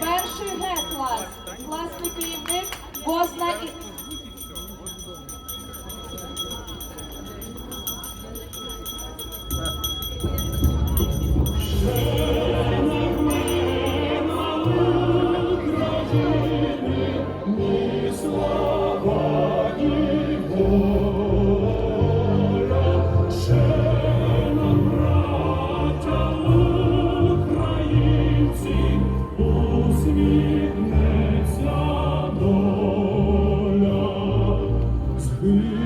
Перший. Г клас. Класний керівник Возна І- Усміхнеться доля, спить.